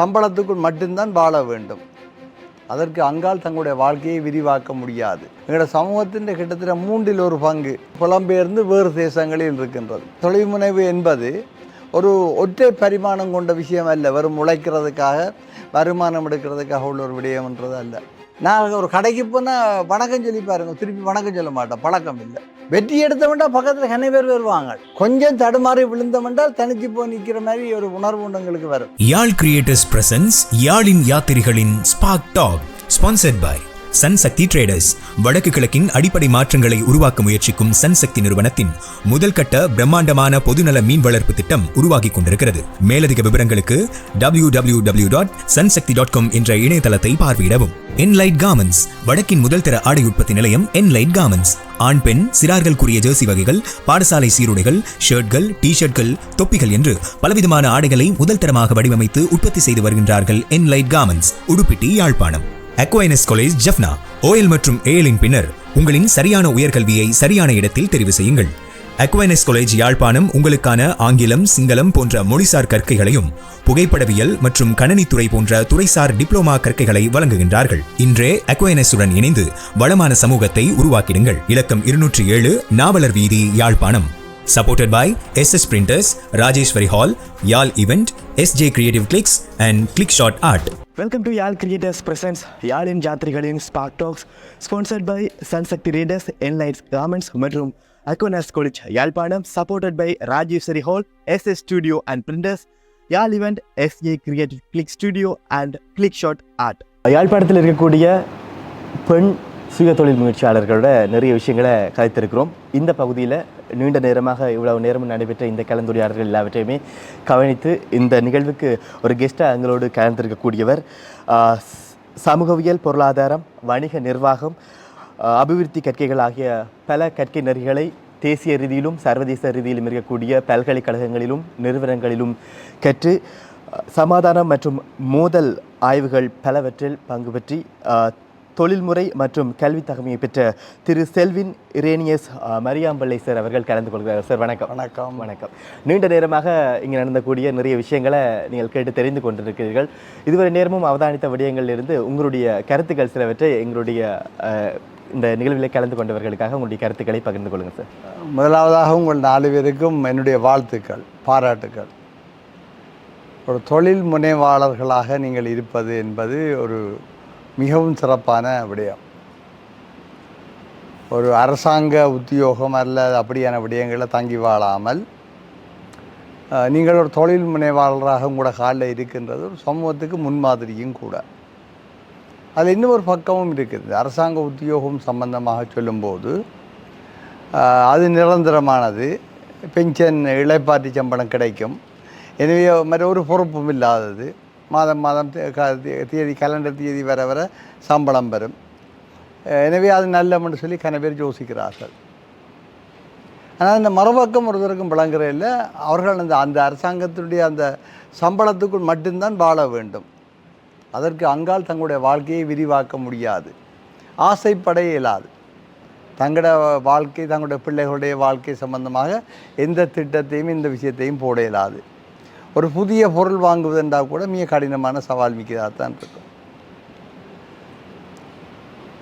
சம்பளத்துக்குள் மட்டும்தான் வாழ வேண்டும். அதற்கு அங்கால் தங்களுடைய வாழ்க்கையை விரிவாக்க முடியாது. எங்களோட சமூகத்தின் கிட்டத்தட்ட மூன்றில் ஒரு பங்கு புலம்பெயர்ந்து வேறு தேசங்களில் இருக்கின்றது. தொழில்முனைவு என்பது ஒரு ஒற்றை பரிமாணம் கொண்ட விஷயம் அல்ல. வெறும் உழைக்கிறதுக்காக வருமானம் எடுக்கிறதுக்காக உள்ள ஒரு விடயம்ன்றது அல்ல. நான் ஒரு கடைக்கு போனால் வணக்கம் சொல்லி பாருங்க. திருப்பி வணக்கம் சொல்ல மாட்டேன். பழக்கம் இல்லை. வெற்றி எடுத்தவன்டா பக்கத்தில் கண்ணை பேர் வருவாங்க. கொஞ்சம் தடுமாறி விழுந்தவன்டால் தனிச்சு போய் நிற்கிற மாதிரி ஒரு உணர்வு எங்களுக்கு வரும். யாழ் கிரியேட்டர்ஸ் பிரசன்ஸ் யாழின் யாத்திரிகளின் spark talk sponsored by Sun Sakthi traders வடக்கு கிழக்கின் அடிப்படை மாற்றங்களை உருவாக்க முயற்சிக்கும் சன் சக்தி நிறுவனத்தின் முதல் கட்ட பிரம்மாண்டமான பொதுநல மீன் வளர்ப்பு திட்டம் உருவாகி கொண்டிருக்கிறது. மேலதிக விவரங்களுக்கு W W W dot Sunsakthi dot com என்ற இணையதளத்தை பார்வையிடவும். என்லைட் கார்மெண்ட்ஸ் வடக்கின் முதல் தர ஆடை உற்பத்தி நிலையம் என்லைட் கார்மெண்ட்ஸ் ஆண் பெண் சிறார்கள் கூறிய ஜெர்சி வகைகள் பாடசாலை சீருடைகள் ஷர்ட்கள் டி ஷர்ட்கள் தொப்பிகள் என்று பலவிதமான ஆடைகளை முதல் தரமாக வடிவமைத்து உற்பத்தி செய்து வருகின்றார்கள் enlight garments Udupiddy Yazhpanam. Aquinas college Jaffna O L மற்றும் ஏஎலின் பின்னர் உங்களின் சரியான உயர்கல்வியை சரியான இடத்தில் தெரிவு செய்யுங்கள். அக்வைனஸ் காலேஜ் யாழ்ப்பாணம் உங்களுக்கான ஆங்கிலம் சிங்களம் போன்ற மொழிசார் கற்கைகளையும் புகைப்படவியல் மற்றும் கணனித்துறை போன்ற துறைசார் டிப்ளோமா கற்கைகளை வழங்குகின்றார்கள். இன்றே அக்வைனஸுடன் இணைந்து வளமான சமூகத்தை உருவாக்கிடுங்கள். இலக்கம் இருநூற்றி ஏழு நாவலர் வீதி Yazhpanam. Supported by SS Printers, Rajeshwari Hall, Yal Event, SJ Creative Clicks and Clickshot Art. Welcome to Yarl creators presence யாழின் ஜாத்திரிகளின் spark talks sponsored by Sunsakthi traders enlights garments மற்றும் Aquinas college Yazhpanam supported by Rajeswari hall SS studio and printers Yarl event SA creative click studio and click shot art யாழ்ப்பாணத்தில் இருக்கக்கூடிய பெண் சுய தொழில் முயற்சியாளர்களோட நிறைய விஷயங்களை கதைத்திருக்கிறோம் இந்த பகுதியில் நீண்ட நேரமாக இவ்வளவு நேரம் நடைபெற்ற இந்த கலந்துரையாடல்கள் எல்லாவற்றையுமே கவனித்து இந்த நிகழ்வுக்கு ஒரு கெஸ்ட்டாக எங்களோடு கலந்திருக்கக்கூடியவர் சமூகவியல் பொருளாதாரம் வணிக நிர்வாகம் அபிவிருத்தி கற்கைகள் ஆகிய பல கற்கை நெறிகளை தேசிய ரீதியிலும் சர்வதேச ரீதியிலும் இருக்கக்கூடிய பல்கலைக்கழகங்களிலும் நிறுவனங்களிலும் கற்று சமாதானம் மற்றும் மோதல் ஆய்வுகள் பலவற்றில் பங்கு பற்றி தொழில்முறை மற்றும் கல்வி தகமையை பெற்ற திரு செல்வின் இரேனியஸ் மரியாம்பிள்ளை சார் அவர்கள் கலந்து கொள்கிறார் சார் வணக்கம். வணக்கம். வணக்கம். நீண்ட நேரமாக இங்கே நடந்தக்கூடிய நிறைய விஷயங்களை நீங்கள் கேட்டு தெரிந்து கொண்டிருக்கிறீர்கள். இதுவரை நேரமும் அவதானித்த விடயங்களிலிருந்து உங்களுடைய கருத்துக்கள் சிலவற்றை எங்களுடைய இந்த நிகழ்வில் கலந்து கொண்டவர்களுக்காக உங்களுடைய கருத்துக்களை பகிர்ந்து கொள்ளுங்கள் சார். முதலாவதாக உங்கள் நாலு பேருக்கும் என்னுடைய வாழ்த்துக்கள் பாராட்டுக்கள். ஒரு தொழில் முனைவாளர்களாக நீங்கள் இருப்பது என்பது ஒரு மிகவும் சிறப்பான விடயம். ஒரு அரசாங்க உத்தியோகம் அல்லது அப்படியான விடயங்களை தங்கி வாழாமல் நீங்கள் ஒரு தொழில் முனைவாளராக கூட காலில் இருக்கின்றது ஒரு சமூகத்துக்கு முன்மாதிரியும் கூட. அதில் இன்னும் ஒரு பக்கமும் இருக்குது. அரசாங்க உத்தியோகம் சம்பந்தமாக சொல்லும்போது அது நிரந்தரமானது. பென்ஷன் இளைப்பாற்றி சம்பளம் கிடைக்கும். எனவே மற்ற ஒரு பொறுப்பும் இல்லாதது. மாதம் மாதம் தேதி கலண்டர் தேதி வர வர சம்பளம் வரும். எனவே அது நல்லம்னு சொல்லி கனவேர் யோசிக்கிறார்கள் ஆனால் இந்த மறுபக்கம் ஒருத்தருக்கும் விளங்குற இல்லை. அவர்கள் அந்த அந்த அரசாங்கத்தினுடைய அந்த சம்பளத்துக்குள் மட்டும்தான் வாழ வேண்டும். அதற்கு அங்கால் தங்களுடைய வாழ்க்கையை விரிவாக்க முடியாது. ஆசைப்பட இயலாது. தங்களோட வாழ்க்கை தங்களுடைய பிள்ளைகளுடைய வாழ்க்கை சம்பந்தமாக எந்த திட்டத்தையும் இந்த விஷயத்தையும் போட இயலாது. ஒரு புதிய பொருள் வாங்குவதென்றால் கூட மிக கடினமான சவால் மிக்கதாக தான் இருக்கும்.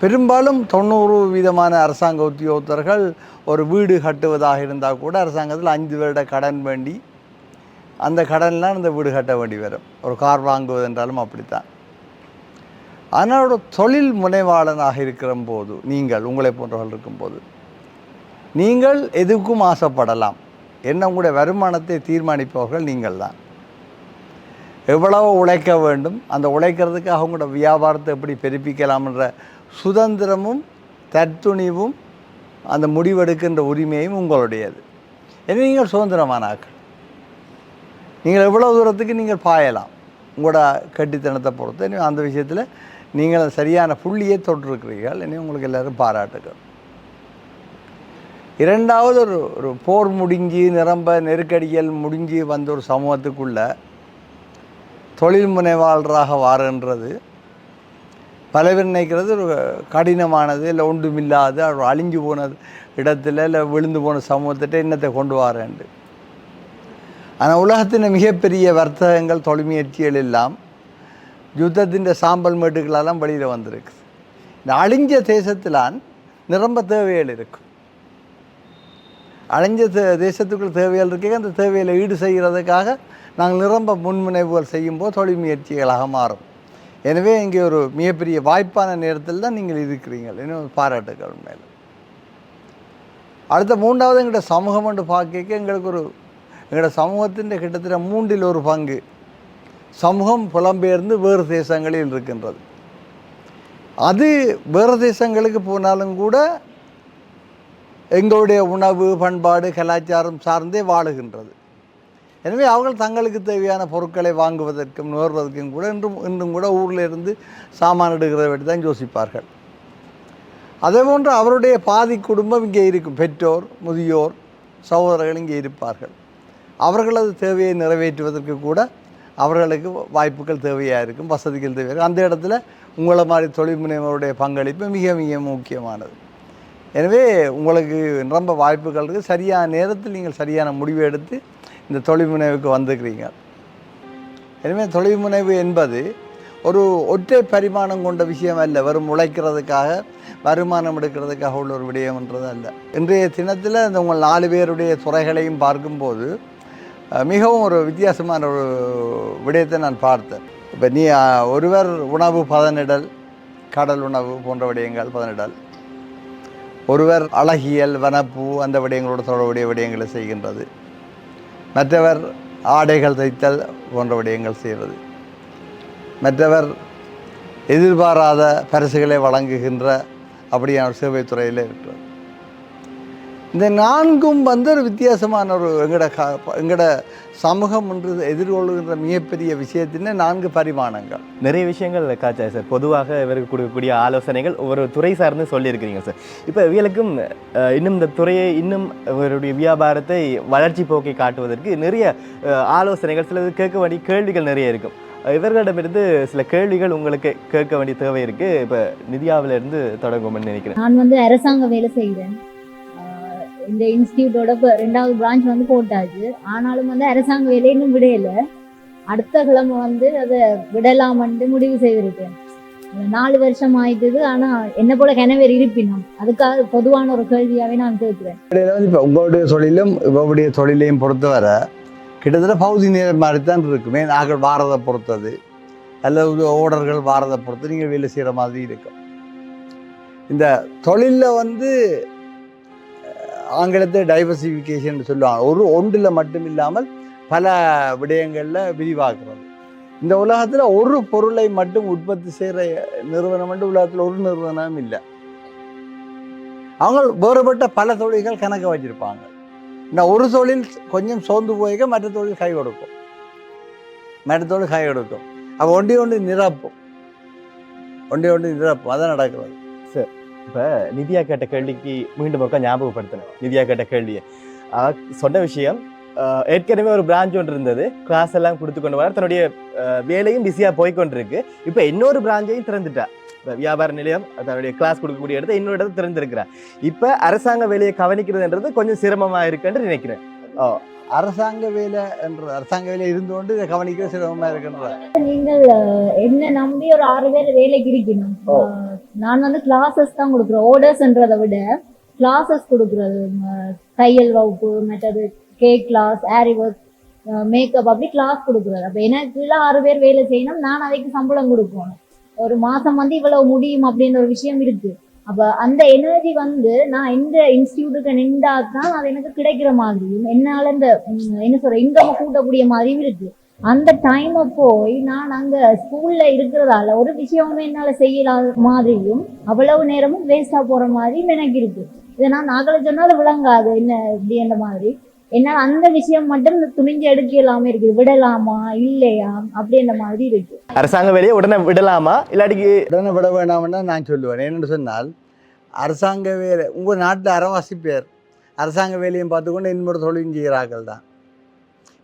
பெரும்பாலும் தொண்ணூறு வீதமான அரசாங்க உத்தியோகத்தர்கள் ஒரு வீடு கட்டுவதாக இருந்தால் கூட அரசாங்கத்தில் அஞ்சு வருட கடன் வேண்டி அந்த கடன்லாம் இந்த வீடு கட்ட வேண்டி வரும். ஒரு கார் வாங்குவது என்றாலும் அப்படித்தான். ஆனால் ஒரு தொழில் முனைவாளனாக இருக்கிற போது நீங்கள் உங்களை போன்றவர்கள் இருக்கும்போது நீங்கள் எதுக்கும் ஆசைப்படலாம். என்ன உங்களுடைய வருமானத்தை தீர்மானிப்பவர்கள் நீங்கள் தான் எவ்வளவு உழைக்க வேண்டும் அந்த உழைக்கிறதுக்காக உங்களோட வியாபாரத்தை எப்படி பெருப்பிக்கலாம்ன்ற சுதந்திரமும் தற்துணிவும் அந்த முடிவெடுக்கின்ற உரிமையும் உங்களுடையது. எனவே நீங்கள் சுதந்திரமானாக்கள் நீங்கள் எவ்வளோ தூரத்துக்கு நீங்கள் பாயலாம் உங்களோட கட்டித்தனத்தை பொறுத்து. அந்த விஷயத்தில் நீங்கள் சரியான புள்ளியை தொட்டிருக்கிறீர்கள். இனி உங்களுக்கு எல்லோரும் பாராட்டுகள். இரண்டாவது ஒரு ஒரு போர் முடிஞ்சு நிரம்ப நெருக்கடிகள் முடிஞ்சு வந்த ஒரு சமூகத்துக்குள்ள தொழில் முனைவாளராக வாருன்றது. பல பேர் நினைக்கிறது ஒரு கடினமானது இல்லை ஒன்றுமில்லாது ஒரு அழிஞ்சு போன இடத்துல இல்லை விழுந்து போன சமூகத்திட்ட இன்னத்தை கொண்டு வரேன்ட்டு. ஆனால் உலகத்தின் மிகப்பெரிய வர்த்தகங்கள் தொழில் முயற்சிகள் எல்லாம் யுத்தத்தின் சாம்பல் மேட்டுகளெல்லாம் வெளியில் வந்திருக்கு. இந்த அழிஞ்ச தேசத்திலான் நிரம்ப தேவைகள் இருக்கும் அழிஞ்ச தேசத்துக்குள் தேசத்துக்குள்ள தேவைகள் இருக்க அந்த தேவையில் ஈடு செய்கிறதுக்காக நாங்கள் நிரம்ப முன்முனைவுகள் செய்யும்போது தொழில் முயற்சிகளாக மாறும். எனவே இங்கே ஒரு மிகப்பெரிய வாய்ப்பான நேரத்தில் தான் நீங்கள் இருக்கிறீங்க இன்னும் பாராட்டுகள் மேலே அடுத்த மூன்றாவது எங்களோட சமூகம் என்று பார்க்க எங்களுக்கு ஒரு எங்களோட சமூகத்தின் கிட்டத்தட்ட மூன்றில் ஒரு பங்கு சமூகம் புலம்பெயர்ந்து வேறு தேசங்களில் இருக்கின்றது. அது வேறு தேசங்களுக்கு போனாலும் கூட எங்களுடைய உணவு பண்பாடு கலாச்சாரம் சார்ந்தே வாழுகின்றது. எனவே அவர்கள் தங்களுக்கு தேவையான பொருட்களை வாங்குவதற்கும் நுகர்வதற்கும் கூட இன்றும் இன்றும் கூட ஊரில் இருந்து சாமான் எடுக்கிறத பற்றி தான் யோசிப்பார்கள். அதே போன்று அவருடைய பாதி குடும்பம் இங்கே இருக்கும். பெற்றோர் முதியோர் சகோதரர்கள் இங்கே இருப்பார்கள். அவர்களது தேவையை நிறைவேற்றுவதற்கு கூட அவர்களுக்கு வாய்ப்புகள் தேவையாக இருக்கும் வசதிகள் தேவையாக இருக்கும். அந்த இடத்துல உங்களை மாதிரி தொழில் முனைவருடைய பங்களிப்பு மிக மிக முக்கியமானது. எனவே உங்களுக்கு ரொம்ப வாய்ப்புகள் இருக்குது சரியான நேரத்தில் நீங்கள் சரியான முடிவு எடுத்து இந்த தொழில் முனைவுக்கு வந்துக்கிறீங்க எனவே தொழில் முனைவு என்பது ஒரு ஒற்றை பரிமாணம் கொண்ட விஷயம் அல்ல. வெறும் உழைக்கிறதுக்காக வருமானம் எடுக்கிறதுக்காக உள்ள ஒரு விடயம்ன்றது அல்ல. இன்றைய தினத்தில் இந்த உங்கள் நாலு பேருடைய துறைகளையும் பார்க்கும்போது மிகவும் ஒரு வித்தியாசமான ஒரு விடயத்தை நான் பார்த்தேன். இப்போ நீ ஒருவர் உணவு பதனிடல் கடல் உணவு போன்ற விடயங்கள் பதனிடல். ஒருவர் அழகியல் வனப்பு அந்த விடயங்களோட தொடர்புடைய விடயங்களை செய்கின்றது. மற்றவர் ஆடைகள் தைத்தல் போன்ற விடயங்கள் செய்கிறது மற்றவர் எதிர்பாராத பரிசுகளை வழங்குகின்ற அப்படியான ஒரு சேவை துறையில் இருக்கிறது இந்த நான்கும் வந்து ஒரு வித்தியாசமான ஒரு எங்கட க எங்கட சமூகம் என்று எதிர்கொள்கின்ற மிகப்பெரிய விஷயத்தின் நான்கு பரிமாணங்கள். நிறைய விஷயங்கள் காச்சா சார். பொதுவாக இவருக்கு கொடுக்கக்கூடிய ஆலோசனைகள் ஒவ்வொரு துறை சார்ந்து சொல்லியிருக்கிறீங்க சார். இப்போ இவர்களுக்கும் இன்னும் இந்த துறையை இன்னும் இவருடைய வியாபாரத்தை வளர்ச்சி போக்கை காட்டுவதற்கு நிறைய அஹ், ஆலோசனைகள் சிலது கேட்க வேண்டிய கேள்விகள் நிறைய இருக்கும். இவர்களிடமிருந்து சில கேள்விகள் உங்களுக்கு கேட்க வேண்டிய தேவை இருக்கு. இப்போ நிதியாவிலிருந்து தொடங்கும்னு நினைக்கிறேன். நான் வந்து அரசாங்க வேலை செய்கிறேன். இந்த இன்ஸ்டியூட்டோட ரெண்டாவது பிரான்ச் வந்து போட்டாச்சு. ஆனாலும் வந்து அரசாங்க வேலை இன்னும் விடையல. அடுத்த கிழமை வந்து அதை விடலாமன்ட்டு முடிவு செய்திருக்கேன் நாலு வருஷம் ஆயிட்டது. ஆனா என்ன போல கிணவர் இருப்பினும். அதுக்காக பொதுவான ஒரு கேள்வியாவே நான் கேட்கிறேன். இப்ப உங்களுடைய தொழிலும் இவருடைய தொழிலையும் பொறுத்தவரை கிட்டத்தட்ட பகுதி நேரம் மாதிரி தான் இருக்குமே. நாங்கள் வாரதை பொறுத்தது. அல்லது ஓடர்கள் வாரதை பொறுத்து நீங்கள் வேலை செய்கிற மாதிரி இருக்கும். இந்த தொழிலில் வந்து ஆங்கிலத்தை டைவர்சிஃபிகேஷன் சொல்லுவாங்க. ஒரு ஒன்றில் மட்டும் இல்லாமல் பல விடயங்களில் விரிவாக்குறது. இந்த உலகத்தில் ஒரு பொருளை மட்டும் உற்பத்தி செய்கிற நிறுவனம் மட்டும் உலகத்தில் ஒரு நிறுவனம் இல்லை. அவங்க வேறுபட்ட பல தொழில்கள் கணக்க வச்சிருப்பாங்க. இந்த ஒரு தொழில் கொஞ்சம் சோர்ந்து போய்க்க மற்ற தொழில் கை கொடுக்கும். மற்ற தொழில் கை கொடுக்கும். அப்போ ஒண்டி ஒன்று நிரப்பும். ஒண்டி ஒன்று நிரப்பும். அதான் நடக்கிறது. இப்போ நிதியா கேட்ட கேள்விக்கு மீண்டும் ஒருக்கா ஞாபகப்படுத்தினேன் நிதியா கேட்ட கேள்வியை. சொன்ன விஷயம் ஏற்கனவே ஒரு பிரான்ச் ஒன்று இருந்தது. கிளாஸ் எல்லாம் கொடுத்து கொண்டு வர தன்னுடைய வேலையும் பிஸியாக போய்க்கொண்டிருக்கு இப்போ இன்னொரு பிராஞ்சையும் திறந்துட்டா. வியாபார நிலையம் தன்னுடைய கிளாஸ் கொடுக்கக்கூடிய இடத்த இன்னொரு இடத்த திறந்திருக்கிறா இப்போ அரசாங்க வேலையை கவனிக்கிறதுன்றது கொஞ்சம் சிரமமாக இருக்குன்னு நினைக்கிறேன். அரசாங்க வேலை என்ற அரசாங்க வேலை இருந்து கொண்டு இதை கவனிக்க சிரமமாக இருக்கின்ற நீங்கள் என்ன நம்பி ஒரு ஆறு பேர் வேலைக்கு இருக்கணும். நான் வந்து கிளாஸஸ் தான் கொடுக்குறேன். ஓர்டர்ஸ்ன்றதை விட கிளாஸஸ் கொடுக்குறது. தையல் வகுப்பு மற்றது cake class aari work makeup அப்படி கிளாஸ் கொடுக்குறது. அப்போ எனக்கு ஆறு பேர் வேலை செய்யணும். நான் அதுக்கு சம்பளம் கொடுக்கணும். ஒரு மாசம் வந்து இவ்வளவு முடியும் அப்படின்ற ஒரு விஷயம் இருக்கு. அப்ப அந்த எனர்ஜி வந்து நான் எந்த இன்ஸ்டியூட்டுக்கு நின்றா தான் அது எனக்கு கிடைக்கிற மாதிரியும் என்னால இந்த என்ன சொல்ற இன்கம் கூட்டக்கூடிய மாதிரியும் இருக்கு. அந்த டைமை போய் நான் அங்க ஸ்கூல்ல இருக்கிறதால ஒரு விஷயமுமே என்னால செய்யலாத மாதிரியும் அவ்வளவு நேரமும் வேஸ்டா போற மாதிரியும் எனக்கு இருக்கு. இதை நான் நாகலை சொன்னாலும் விளங்காது என்ன இப்படி என்ன மாதிரி. என்னால் அந்த விஷயம் மட்டும் இந்த துணிஞ்சு எடுக்கலாம இருக்குது. விடலாமா? இல்லையா? அப்படின்ற மாதிரி இருக்கு. அரசாங்க வேலையை உடனே விடலாமா? இல்லாட்டிக்கு உடனே விட வேண்டாம்னா நான் சொல்லுவேன். என்னென்னு சொன்னால் அரசாங்க வேலை உங்கள் நாட்டில் அறவாசி பேர் அரசாங்க வேலையும் பார்த்துக்கொண்டு இன்னொரு தொழிலும் செய்கிறார்கள் தான்.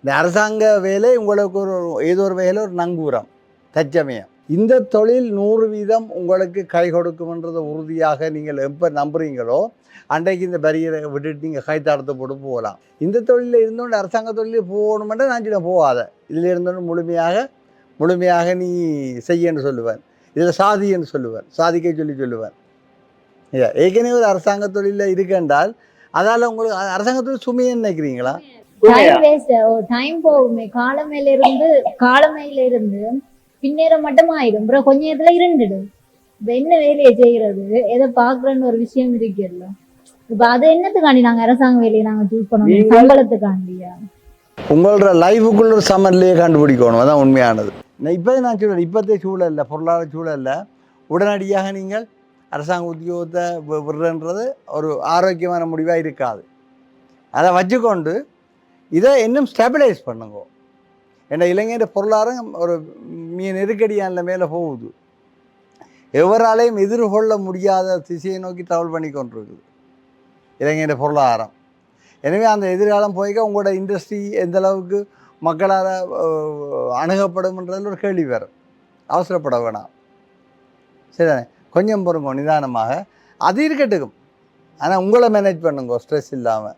இந்த அரசாங்க வேலை உங்களுக்கு ஒரு ஏதோ ஒரு வேலை ஒரு நங்கூரம் தச்சமயம் இந்த தொழில் நூறு வீதம் உங்களுக்கு கை கொடுக்கும்ன்றதை உறுதியாக நீங்கள் எப்போ நம்புறீங்களோ அன்றைக்கு இந்த பரியரை விட்டுட்டு நீங்கள் கைத்தாடத்தை போட்டு போகலாம். இந்த தொழிலில் இருந்தோண்டு அரசாங்க தொழிலில் போகணுமெண்டா நான் சொல்ல போகாத. இதில் இருந்தோண்டு முழுமையாக முழுமையாக நீ செய்யன்னு சொல்லுவேன். இதில் சாதின்னு சொல்லுவேன். சாதிக்க சொல்லி சொல்லுவேன். ஐயா ஏற்கனவே ஒரு அரசாங்க தொழிலில் இருக்கென்றால் அதால் உங்களுக்கு அ- அரசாங்க தொழில் நினைக்கிறீங்களா? டைம் வேஸ்ட் டைம் போகுமே. காலமையில இருந்து காலமையில இருந்து பின்னேறம் மட்டும் ஆயிடும் அப்புறம் கொஞ்ச நேரத்துல இருண்டுடும். இப்ப என்ன வேலையை செய்யறது? எதை பாக்குறேன்னு ஒரு விஷயம் இருக்குல்ல. இப்ப அது என்னத்துக்காண்டி நாங்க அரசாங்க வேலையை நாங்க சூஸ் பண்ணணும் சம்பளத்துக்காண்டியா? உங்களோட லைஃபுக்குள்ள ஒரு சமநிலையை கண்டுபிடிக்கணும். அதான் உண்மையானது. இப்போ நான் சொல்கிறேன் இப்போத்தைய சூழலில் பொருளாதார சூழலில் உடனடியாக நீங்கள் அரசாங்க உத்தியோகத்தை விடுறன்றது ஒரு ஆரோக்கியமான முடிவாக இருக்காது. அதை வச்சுக்கொண்டு இதை இன்னும் ஸ்டெபிளைஸ் பண்ணுங்க. ஏன்னா இளைஞர் பொருளாதாரம் ஒரு மிக நெருக்கடியான மேலே போகுது. எவராலையும் எதிர்கொள்ள முடியாத திசையை நோக்கி ட்ராவல் பண்ணி கொண்டிருக்குது. இளைஞர் பொருளாதாரம். எனவே அந்த எதிர்காலம் போய்க்க உங்களோட இண்டஸ்ட்ரி எந்த அளவுக்கு மக்களால் அணுகப்படும்ன்றதில் ஒரு கேள்வி வரும். அவசரப்பட வேணாம். சரிதானே? கொஞ்சம் பொறுங்க நிதானமாக. அது இருக்கட்டுக்கும். ஆனால் உங்களை மேனேஜ் பண்ணுங்க ஸ்ட்ரெஸ் இல்லாமல்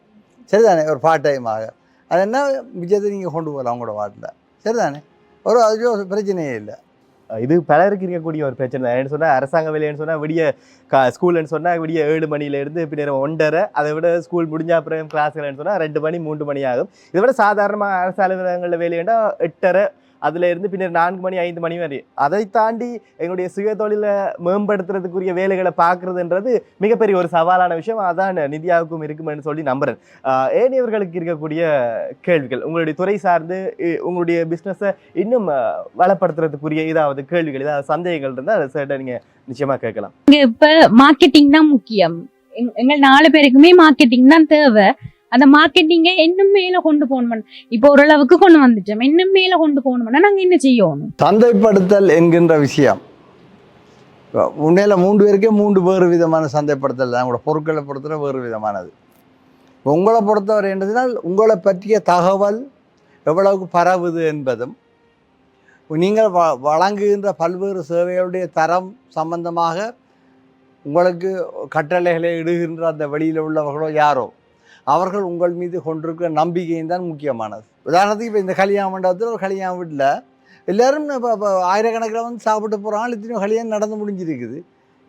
சரிதானே? ஒரு பார்ட் டைமாக அது என்ன மிச்சத்தை நீங்கள் கொண்டு போகலாம் உங்களோட வாட்டில் சரிதானே? ஒரு அது ஒரு பிரச்சனையே இல்லை. இது பலருக்கு இருக்கக்கூடிய ஒரு பிரச்சனை தான். சொன்னால் அரசாங்க வேலைன்னு சொன்னால் விடிய கா ஸ்கூல்னு சொன்னால் விடிய ஏழு மணிலேருந்து பின்னர் ஒன்றரை அதை விட ஸ்கூல் முடிஞ்ச அப்புறம் கிளாஸ்கள்னு சொன்னால் ரெண்டு மணி மூன்று மணி ஆகும். இதை விட சாதாரணமாக அரசு அலுவலகங்களில் வேலையேண்டா எட்டரை அதுல இருந்து பின்னர் நான்கு மணி ஐந்து மணி வரை. அதை தாண்டி எங்களுடைய சுய தொழிலை மேம்படுத்துறதுக்குரிய வேலைகளை பார்க்கறதுன்றது மிகப்பெரிய ஒரு சவாலான விஷயம். அதான் நிதியாவுக்கும் இருக்குமென்னு சொல்லி நம்புகிறேன் ஏனையவர்களுக்கு இருக்கக்கூடிய கேள்விகள் உங்களுடைய துறை சார்ந்து உங்களுடைய பிஸ்னஸை இன்னும் வளப்படுத்துறதுக்குரிய ஏதாவது கேள்விகள் ஏதாவது சந்தேகங்கள் இருந்தால் அதை சேர்ட்ட நீங்க நிச்சயமா கேட்கலாம். இங்கே இப்போ மார்க்கெட்டிங் தான் முக்கியம். எங்கள் நாலு பேருக்குமே மார்க்கெட்டிங் தான் தேவை. அந்த மார்க்கெட்டிங்கை இன்னும் மேல கொண்டு போகணும் இப்போ ஓரளவுக்கு கொண்டு வந்துட்டோம். இன்னும் மேல கொண்டு போகணும்னா நாங்க என்ன செய்யணும்? சந்தைப்படுத்தல் என்கின்ற விஷயம். உண்மையில் மூன்று பேருக்கே மூன்று வேறு விதமான சந்தைப்படுத்தல் தான். உங்களோட பொருட்களை பொறுத்தவரை வேறு விதமானது. உங்களை பொறுத்தவரை என்றதுனால் உங்களை பற்றிய தகவல் எவ்வளவுக்கு பரவுது என்பதும் நீங்கள் வ வழங்குகின்ற பல்வேறு சேவைகளுடைய தரம் சம்பந்தமாக உங்களுக்கு கட்டளைகளை இடுகின்ற அந்த வெளியில் உள்ளவர்களோ யாரோ அவர்கள் உங்கள் மீது கொண்டிருக்கிற நம்பிக்கையும் தான் முக்கியமானது. உதாரணத்துக்கு இப்போ இந்த கல்யாண மண்டபத்தில் ஒரு கல்யாண வீட்டில் எல்லோரும் இப்போ இப்போ ஆயிரக்கணக்கில் வந்து சாப்பிட்டு போகிறாங்க இத்தனையும் கல்யாணம் நடந்து முடிஞ்சிருக்குது.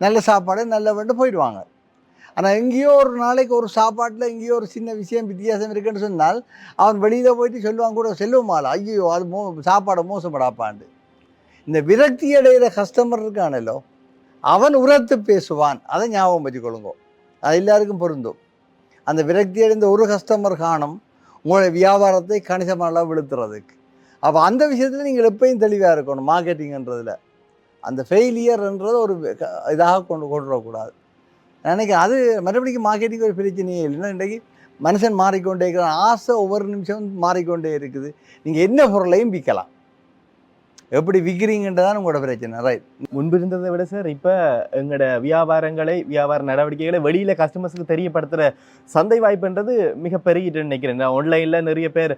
நல்ல சாப்பாடு நல்ல வேண்டு போயிடுவாங்க. ஆனால் எங்கேயோ ஒரு நாளைக்கு ஒரு சாப்பாட்டில் எங்கேயோ ஒரு சின்ன விஷயம் வித்தியாசம் இருக்குன்னு சொன்னால் அவன் வெளியில் போயிட்டு சொல்லுவான் கூட செல்லுமாள் ஐயோ அது மோ சாப்பாடு மோசப்படாப்பாண்டு இந்த விரக்தி அடைகிற கஸ்டமர் இருக்கானല്ലോ அவன் உரத்து பேசுவான். அதை ஞாபகம் வச்சுக்கொள்ளுங்க. அது எல்லாருக்கும் பொருந்தும். அந்த விரக்தி அடைந்த ஒரு கஸ்டமர் காணும் உங்களுடைய வியாபாரத்தை கணிசமான அளவு விழுத்துறதுக்கு. அப்போ அந்த விஷயத்தில் நீங்கள் எப்பயும் தெளிவாக இருக்கணும் மார்க்கெட்டிங்கன்றதில் அந்த ஃபெயிலியர்ன்றது ஒரு க- இதாக கொண்டு கொண்டு வரக்கூடாது. நினைக்கிறேன் அது மறுபடியும் மார்க்கெட்டிங் ஒரு பிரச்சனையே இல்லைன்னா இன்றைக்கு மனுஷன் மாறிக்கொண்டே இருக்கிறான். ஆசை ஒவ்வொரு நிமிஷம் மாறிக்கொண்டே இருக்குது. நீங்கள் என்ன பொருளையும் விற்கலாம். எப்படி விற்கிறீங்கன்றதான் உங்களோட பிரச்சனை. ரைட் முன்பு இருந்ததை விட சார் இப்போ எங்களோட வியாபாரங்களை வியாபார நடவடிக்கைகளை வெளியில கஸ்டமர்ஸுக்கு தெரியப்படுத்துற சந்தை வாய்ப்புன்றது மிக பெருகிட்டு நினைக்கிறேன். நான் ஆன்லைனில் நிறைய பேர்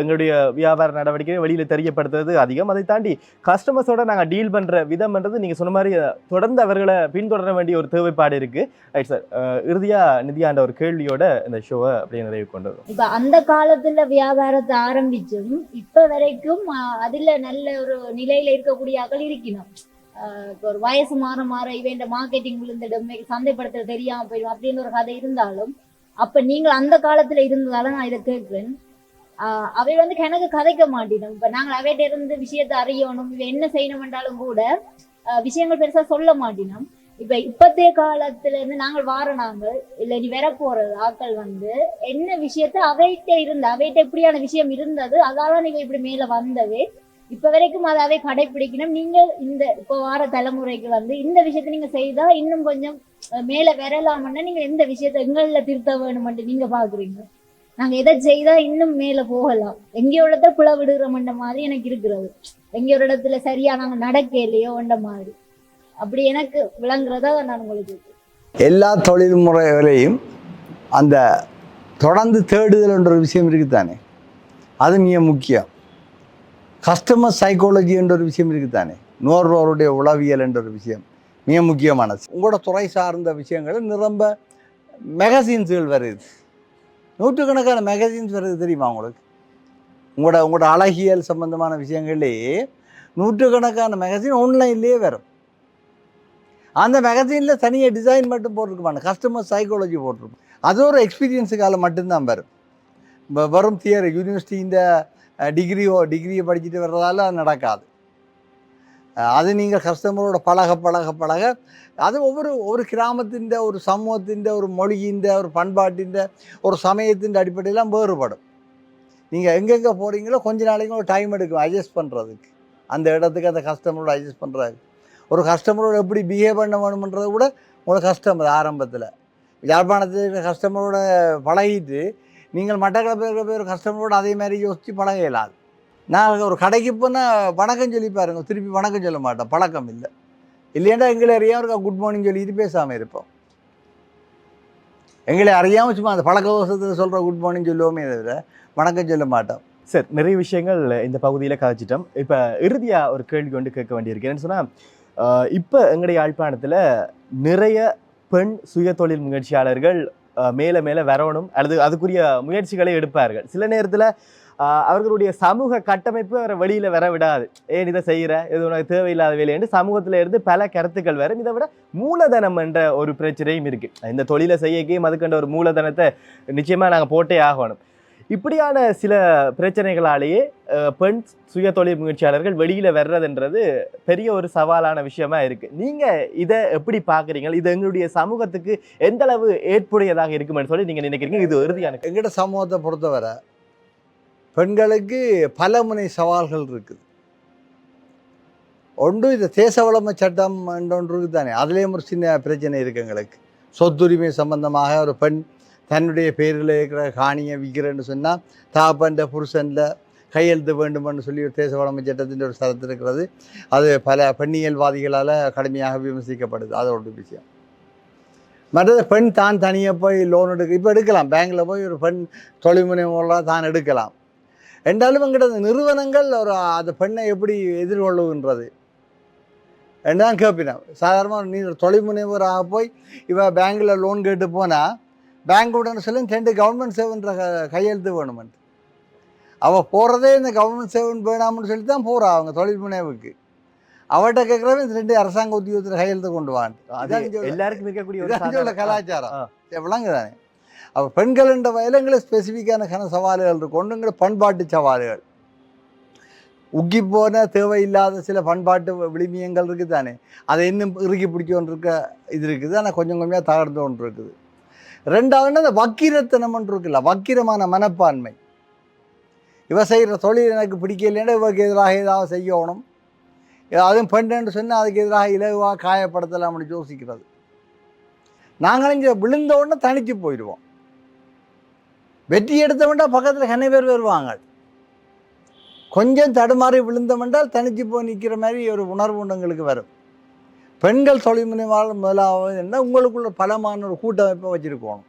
எங்களுடைய வியாபார நடவடிக்கைகளை வெளியில தெரியப்படுத்துறது அதிகம். அதை தாண்டி கஸ்டமர்ஸோட நாங்கள் டீல் பண்ற விதம்ன்றது நீங்க சொன்ன மாதிரி தொடர்ந்து அவர்களை பின்தொடர வேண்டிய ஒரு தேவைப்பாடு இருக்கு. ரைட் சார் இறுதியா நிதியாண்ட ஒரு கேள்வியோட இந்த ஷோவை அப்படியே நிறைவு கொண்டு வரும் இப்ப அந்த காலத்துல வியாபாரத்தை ஆரம்பிச்சும் இப்ப வரைக்கும் அதுல நல்ல ஒரு நிலையில இருக்கக்கூடிய ஆக்கள் இருக்கணும். ஆஹ், இப்ப ஒரு வயசு மாற மாற இவன் மார்க்கெட்டிங் விழுந்துடும் சந்தைப்படுத்த தெரியாம போயிடும் அப்படின்னு ஒரு கதை இருந்தாலும் அப்ப நீங்கள் அந்த காலத்துல இருந்ததால நான் இதை கேட்கிறேன். ஆஹ், அவை வந்து கிணக்கு கதைக்க மாட்டினோம். இப்ப நாங்கள் அவைகிட்ட இருந்து விஷயத்தை அறியணும் இவ என்ன செய்யணும் என்றாலும் கூட விஷயங்கள் பெருசா சொல்ல மாட்டினோம். இப்ப இப்பத்தைய காலத்துல இருந்து நாங்கள் வார நாங்கள் இல்ல நீ வர போற ஆட்கள் வந்து என்ன விஷயத்த அவைகிட்ட இருந்த அவைகிட்ட இப்படியான விஷயம் இருந்தது அதால நீங்க இப்படி மேல வந்தது. இப்ப வரைக்கும் அதாவே கடைபிடிக்கணும் நீங்க இந்த இப்ப வார தலைமுறைக்கு வந்து இந்த விஷயத்த நீங்க செய்தா இன்னும் கொஞ்சம் மேல வரலாம்னா நீங்க எந்த விஷயத்த எங்கள்ல திருத்த வேணும்னு நீங்க பாக்குறீங்க? நாங்க எதை செய்தா இன்னும் மேல போகலாம். எங்கேயோ இடத்த பிள விடுறோம்ன்ற மாதிரி எனக்கு இருக்கிறது. எங்கேயோ ஒரு இடத்துல சரியா நாங்க நடக்கலையோன்ற மாதிரி. அப்படி எனக்கு விளங்குறதா நான் உங்களுக்கு எல்லா தொழில் முறைகளையும் அந்த தொடர்ந்து தேடுதல் என்ற ஒரு விஷயம் இருக்குதானே? அது மிக முக்கியம்? கஸ்டமர் சைக்காலஜி என்ற ஒரு விஷயம் இருக்குதானே? நுகர்வோருடைய உளவியல் என்ற ஒரு விஷயம் மிக முக்கியமானது. உங்களோட துறை சார்ந்த விஷயங்கள் நிரம்ப மெகசின்ஸுகள் வருது. நூற்றுக்கணக்கான மெகசின்ஸ் வருது தெரியுமா உங்களுக்கு? உங்களோட உங்களோட அழகியல் சம்பந்தமான விஷயங்களே நூற்றுக்கணக்கான மேகசின் ஆன்லைன்லேயே வரும். அந்த மேகசினில் தனியாக டிசைன் மட்டும் போட்டிருக்குமான கஸ்டமர் சைக்காலஜி போட்டிருக்கும். அது ஒரு எக்ஸ்பீரியன்ஸுக்கால மட்டும்தான் வரும். வெறும் தியரி யூனிவர்சிட்டி இந்த டிகிரியோ டிகிரியை படிச்சுட்டு வர்றதால அது நடக்காது. அது நீங்கள் கஸ்டமரோட பழக பழக பழக அது ஒவ்வொரு ஒரு கிராமத்தின் ஒரு சமூகத்தின் ஒரு மொழியின் ஒரு பண்பாட்டின் ஒரு சமயத்தின் அடிப்படையெல்லாம் வேறுபடும். நீங்கள் எங்கெங்கே போகிறீங்களோ கொஞ்ச நாளைக்கு ஒரு டைம் எடுக்கும் அட்ஜஸ்ட் பண்ணுறதுக்கு அந்த இடத்துக்கு அந்த கஸ்டமரோட அட்ஜஸ்ட் பண்ணுறாரு ஒரு கஸ்டமரோட எப்படி பிஹேவ் பண்ண வேணுமன்றது கூட உங்களுக்கு கஷ்டம் அது ஆரம்பத்தில். யாழ்ப்பாணத்தில் இருக்கிற கஸ்டமரோட பழகிட்டு நீங்கள் மட்டக்களப்பில் இருக்கிற ஒரு கஸ்டமரோடு அதே மாதிரி யோசித்து பழக இயலாது. நான் ஒரு கடைக்கு போனால் வணக்கம் சொல்லி பாருங்க திருப்பி வணக்கம் சொல்ல மாட்டேன் பழக்கம் இல்லை. இல்லையாண்டா எங்களை அறியாமல் இருக்கா குட் மார்னிங் சொல்லிட்டு பேசாமல் இருப்போம். எங்களை அறியாமல் சும்மா அந்த பழக்க தோஷத்தில் சொல்கிற குட் மார்னிங் சொல்லுவோமே தவிர வணக்கம் சொல்ல மாட்டோம். சார் நிறைய விஷயங்கள் இந்த பகுதியில் கதைச்சிட்டோம். இப்போ இறுதியாக ஒரு கேள்வி கொண்டு கேட்க வேண்டியிருக்கு. என்னன்னு சொன்னால் இப்போ எங்களுடைய யாழ்ப்பாணத்தில் நிறைய பெண் சுய தொழில் முயற்சியாளர்கள் மேலே மேலே வரணும். அல்லது அதுக்குரிய முயற்சிகளை எடுப்பார்கள். சில நேரத்தில் அவர்களுடைய சமூக கட்டமைப்பு அவரை வெளியில் வர விடாது. ஏன் இதை செய்கிற இது உனக்கு தேவையில்லாத வேலை என்று சமூகத்தில் இருந்து பல கருத்துக்கள் வரும். இதை விட மூலதனம் என்ற ஒரு பிரச்சனையும் இருக்குது இந்த தொழிலை செய்யக்கையும் அதுக்கண்ட ஒரு மூலதனத்தை நிச்சயமாக நாங்கள் போட்டே ஆகணும். இப்படியான சில பிரச்சனைகளாலேயே பெண் சுய தொழில் முயற்சியாளர்கள் வெளியில் வர்றதுன்றது பெரிய ஒரு சவாலான விஷயமா இருக்கு. நீங்க இதை எப்படி பாக்குறீங்க இது எங்களுடைய சமூகத்துக்கு எந்த அளவு ஏற்புடையதாக இருக்குமென்னு சொல்லி நீங்க நினைக்கிறீங்க? இது உறுதியான எங்கட சமூகத்தை பொறுத்தவரை பெண்களுக்கு பல முனை சவால்கள் இருக்குது. ஒன்று இந்த தேச வளமை சட்டம் ஒன்று தானே அதுலேயும் ஒரு சின்ன பிரச்சனை இருக்குது எங்களுக்கு. சொத்துரிமை சம்பந்தமாக ஒரு பெண் தன்னுடைய பேரில் இருக்கிற காணியை விற்கிறேன்னு சொன்னால் தாப்பண்ட புருஷனில் கையெழுத்து வேண்டுமென்னு சொல்லி ஒரு தேச வளமை சட்டத்தின் ஒரு சரத்து இருக்கிறது. அது பல பெண்ணியல்வாதிகளால் கடுமையாக விமர்சிக்கப்படுது. அதோட விஷயம். மற்றது பெண் தான் தனியாக போய் லோன் எடுக்க இப்போ எடுக்கலாம். பேங்க்கில் போய் ஒரு பெண் தொழில் மூலம் தான் எடுக்கலாம். என்றாலும் எங்கிட்ட நிறுவனங்கள் ஒரு அந்த பெண்ணை எப்படி எதிர்கொள்ளுகின்றது? என்று கேட்பினேன். சாதாரணமாக நீ தொழில் முனைவராக போய் இவ பேங்க்கில் லோன் கேட்டு போனால் பேங்க் உடனே சொல்லி ரெண்டு கவர்மெண்ட் சேவன்ற கையெழுத்து வேணுமென்ட்டு அவள் போகிறதே இந்த கவர்மெண்ட் சேவன் வேணாம்னு சொல்லி தான் போகிறா அவங்க தொழில் முனைவுக்கு. அவட்ட கேட்குறவன் இந்த ரெண்டு அரசாங்க உத்தியோகத்தில் கையெழுத்து கொண்டு எல்லாருக்கும் இருக்கக்கூடிய சாதாரண- கலாச்சாரம். விளங்குதானே அப்போ பெண்கள் என்ற வயலங்களை ஸ்பெசிஃபிக்கான கன சவால்கள் இருக்கு ஒன்றுங்கிற பண்பாட்டு சவால்கள். உக்கி போன தேவையில்லாத சில பண்பாட்டு விளிமியங்கள் இருக்குது தானே. அதை இன்னும் இறுக்கி பிடிச்சோன்னு இருக்க இது இருக்குது. ஆனால் கொஞ்சம் கொஞ்சமாக தகர்ந்து ஒன்று இருக்குது ரெண்டாவது அந்த வக்கிரத்தனம் இருக்குல்ல வக்கிரமான மனப்பான்மை. இவ செய்கிற தொழில் எனக்கு பிடிக்கலைன்னா இவருக்கு எதிராக ஏதாவது செய்யணும். அதுவும் பெண்ணுன்னு சொன்னால் அதுக்கு எதிராக இலகுவாக காயப்படுத்தலாம்னு யோசிக்கிறது. நாங்களும் இங்கே விழுந்த உடனே தனித்து போயிடுவோம். வெற்றி எடுத்தவன்டா பக்கத்தில் கனை பேர் வருவாங்க? கொஞ்சம் தடுமாறி விழுந்தவென்றால் தனித்து போய் நிற்கிற மாதிரி ஒரு உணர்வு உண்டு எங்களுக்கு வரும். பெண்கள் தொழில் முனைவாளர் முதலாவது என்ன? உங்களுக்குள்ள பலமான ஒரு கூட்டமைப்பை வச்சுருக்கணும்.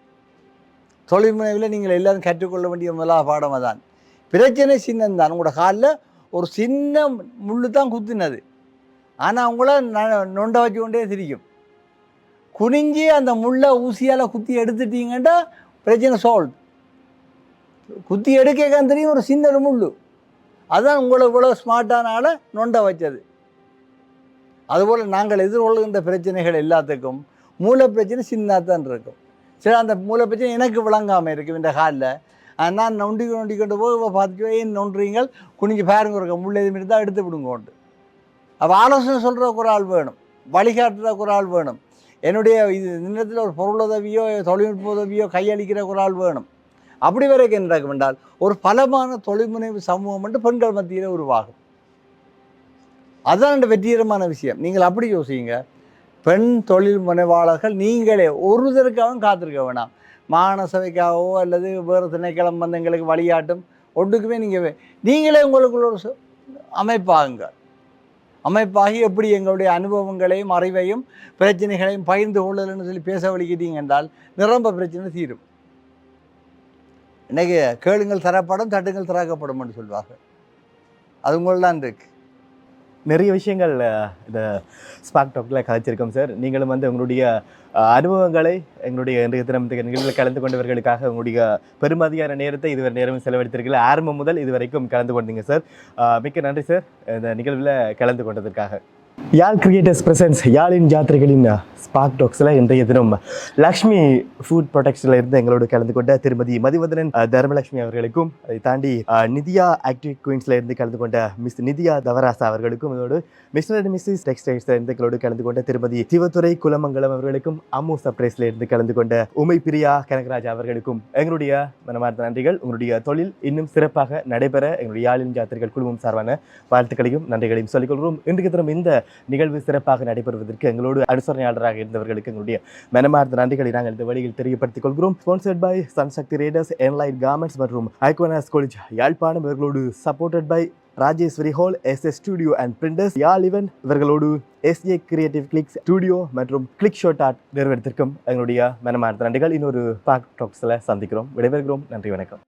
தொழில் முனைவில் நீங்கள் எல்லாரும் கற்றுக்கொள்ள வேண்டிய முதலாக பாடம் தான் பிரச்சனை சின்னந்தான் உங்களோட காலில் ஒரு சின்ன முள்ளு தான் குத்தினது. ஆனால் அவங்கள ந- வச்சு கொண்டே திரிக்கும் குனிஞ்சி அந்த முள்ளை ஊசியால் குத்தி எடுத்துட்டீங்கன்னா பிரச்சனை சால்வ் குத்தி எடுக்க தெரியும் ஒரு சின்ன ஒரு முள்ளு உங்களை இவ்வளோ ஸ்மார்ட்டான நொண்டை நொண்ட வச்சது. அதுபோல் நாங்கள் எதிர்கொள்கின்ற பிரச்சனைகள் எல்லாத்துக்கும் மூல பிரச்சனை சின்னதாக தான் இருக்கும். சரி அந்த மூல பிரச்சனை எனக்கு விளங்காமல் இருக்கும் இந்த காலில் நான் நொண்டி நொண்டி கொண்டு போய் இவ பார்த்துட்டு ஏன் நொண்டுறீங்கள் குனிஞ்சு பாருங்க இருக்க முள்ள எதுவும் இருந்தால் தான் எடுத்து விடுங்கோண்டு அப்போ ஆலோசனை சொல்கிற ஒரு ஆள் வேணும். வழிகாட்டுற ஒரு ஆள் வேணும். என்னுடைய இது நிலத்தில் ஒரு பொருளுதவியோ தொழில்நுட்ப உதவியோ கையளிக்கிற ஒரு ஆள் வேணும். அப்படி வரைக்கும் என்ன நடக்கும் என்றால் ஒரு பலமான தொழில்முனைவு சமூகம் மட்டும் பெண்கள் மத்தியில் உருவாகும். அதுதான் இந்த வெற்றிகரமான விஷயம். நீங்கள் அப்படி யோசிங்க. பெண் தொழில் முனைவாளர்கள் நீங்களே ஒரு தருக்காகவும் காத்திருக்க வேணாம். மாகாண அல்லது வேறு திணைக்களம் வந்து எங்களுக்கு வழிகாட்டும் ஒன்றுக்குமே நீங்கள் நீங்களே உங்களுக்குள்ள ஒரு அமைப்பாகுங்க. அமைப்பாகி எப்படி எங்களுடைய அனுபவங்களையும் அறிவையும் பிரச்சனைகளையும் பகிர்ந்து கொள்ளலன்னு சொல்லி பேச வலிக்கிட்டீங்க என்றால் நிரம்ப பிரச்சனை தீரும். இன்னைக்கு கேளுங்கள் தரப்படும் தட்டுங்கள் திறக்கப்படும் என்று சொல்வார்கள். அது உங்கள்தான் இருக்குது நிறைய விஷயங்கள் இந்த ஸ்பாக் டாக்ல கதைச்சிருக்கோம் சார் நீங்களும் வந்து உங்களுடைய அனுபவங்களை எங்களுடைய இன்றைய தினத்துக்கு நிகழ்வில் கலந்து கொண்டவர்களுக்காக உங்களுடைய பெருமதியான நேரத்தை இதுவரை நேரம் செலவழித்திருக்கீங்க ஆரம்பம் முதல் இதுவரைக்கும் கலந்து கொண்டீங்க சார் மிக்க நன்றி சார் இந்த நிகழ்வில் கலந்து கொண்டதற்காக. யாழ் கிரியேட்டர்ஸ் பிரசன்ஸ் யாழின் ஜாத்திரைகளின் ஸ்பாக் டாக்ஸில் இன்றைய தினம் லக்ஷ்மி ஃபுட் ப்ரொடக்ஷனில் இருந்து எங்களோடு கலந்து கொண்ட திருமதி மதிவதனன் தர்மலக்ஷ்மி தர்மலட்சுமி அவர்களுக்கும் அதை தாண்டி நிதியா ஆக்டிவ் குயின்ஸில் இருந்து கலந்து கொண்ட மிஸ் நிதியா தவராசா அவர்களுக்கும் இதோடு மிஸ்டர் அண்ட் மிஸ்ஸஸ் டெக்ஸ்டைல்ஸில் இருந்து எங்களோடு கலந்து கொண்ட திருமதி சிவத்துறை குலமங்கலம் அவர்களுக்கும் அம்மு சப்ரைஸில் இருந்து கலந்து கொண்ட உமை பிரியா கனகராஜ் அவர்களுக்கும் எங்களுடைய மனமார்ந்த நன்றிகள் உங்களுடைய தொழில் இன்னும் சிறப்பாக நடைபெற எங்களுடைய யாழின் ஜாத்திரைகள் குழுமம் சார்பான வாழ்த்துக்களையும் நன்றிகளையும் சொல்லிக்கொள்கிறோம் இன்றைக்கு தினம் இந்த நிகழ்வு சிறப்பாக நடைபெறுவதற்கு எங்களோடு அனுசரணையாளராக இருந்தவர்களுக்கு எங்களுடைய மனமார்ந்த நன்றிகளை நாங்கள் இந்த வழியில் தெரியப்படுத்திக் கொள்கிறோம். Sponsored by Sunsakthi traders enlight garments மற்றும் ஐகோனாஸ் காலேஜ் யாழ்ப்பாணம் இவர்களோடு supported by Rajeswari hall S S studio and printers Yarl event இவர்களோடு எஸ்ஏ கிரியேட்டிவ் கிளிக் ஸ்டுடியோ மற்றும் கிளிக் ஷோட் ஆர்ட் நிறுவனத்திற்கும் எங்களுடைய மனமார்ந்த நன்றிகள். இன்னொரு பாக் டாக்ஸில் சந்திக்கிறோம். விடைபெறுகிறோம். நன்றி வணக்கம்.